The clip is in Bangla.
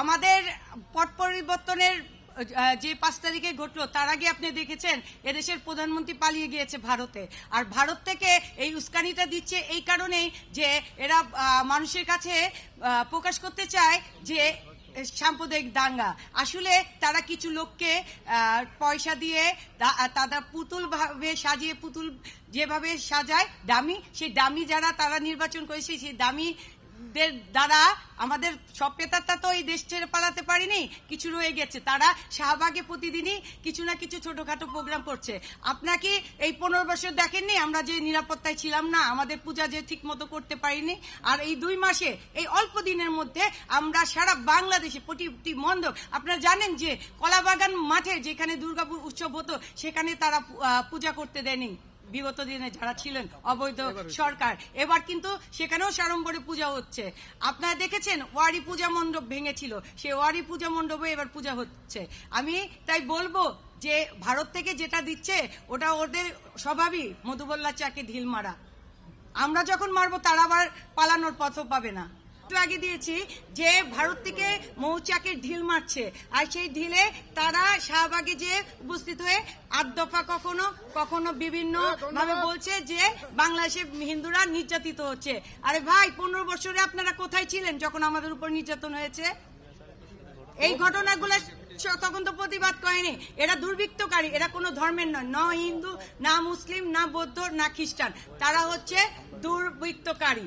আমাদের পট পরিবর্তনের যে পাঁচ তারিখে ঘটলো, তার আগে আপনি দেখেছেন, এদেশের প্রধানমন্ত্রী পালিয়ে গিয়েছে ভারতে। আর ভারত থেকে এই উস্কানিটা দিচ্ছে এই কারণেই যে এরা মানুষের কাছে প্রকাশ করতে চায় যে সাম্প্রদায়িক দাঙ্গা। আসলে তারা কিছু লোককে পয়সা দিয়ে তারা পুতুল ভাবে সাজিয়ে, পুতুল যেভাবে সাজায়, দামি, সেই দামি যারা তারা নির্বাচন করেছে, সেই দামি দের দ্বারা আমাদের সব পেতারটা তো এই দেশ ছেড়ে পালাতে পারিনি, কিছু রয়ে গেছে। তারা শাহবাগে প্রতিদিনই কিছু না কিছু ছোটখাটো প্রোগ্রাম করছে। আপনাকে এই পনেরো বছর দেখেননি? আমরা যে নিরাপত্তায় ছিলাম না, আমাদের পূজা যে ঠিক মতো করতে পারিনি। আর এই দুই মাসে, এই অল্প দিনের মধ্যে আমরা সারা বাংলাদেশে প্রতিটি মণ্ডপ, আপনারা জানেন যে কলাবাগান মাঠে যেখানে দুর্গাপুর উৎসব হতো, সেখানে তারা পূজা করতে দেয়নি। বিগত দিনে যারা ছিলেন অবৈধ সরকার এবার কিন্তু সেখানেও সাড়ম্বরে পূজা হচ্ছে। আপনারা দেখেছেন ওয়ারি পূজা মণ্ডপ ভেঙেছিল। সেই ওয়ারি পূজা মণ্ডপে এবার পূজা হচ্ছে। আমি তাই বলব যে ভারত থেকে যেটা দিচ্ছে ওটা ওদের স্বভাবই মধুবল্লা চাকে ঢিল মারা। আমরা যখন মারবো তারা আবার পালানোর পথও পাবে না। আগে দিয়েছি যে ভারত থেকে মৌচাকের ঢিল মারছে। আর সেই ঢিলে তারা শাহবাগে যে উপস্থিত হয়ে আট দফা কখনো কখনো বিভিন্ন ভাবে বলছে যে বাংলাদেশে হিন্দুরা নির্যাতিত হচ্ছে। আরে ভাই পনেরো বছরে আপনারা কোথায় ছিলেন যখন আমাদের উপর নির্যাতন হয়েছে? এই ঘটনাগুলো তখন তো প্রতিবাদ করেনি। এরা দুর্বৃত্তকারী এরা কোনো ধর্মের নয়। ন হিন্দু না মুসলিম না বৌদ্ধ না খ্রিস্টান। তারা হচ্ছে দুর্বৃত্তকারী।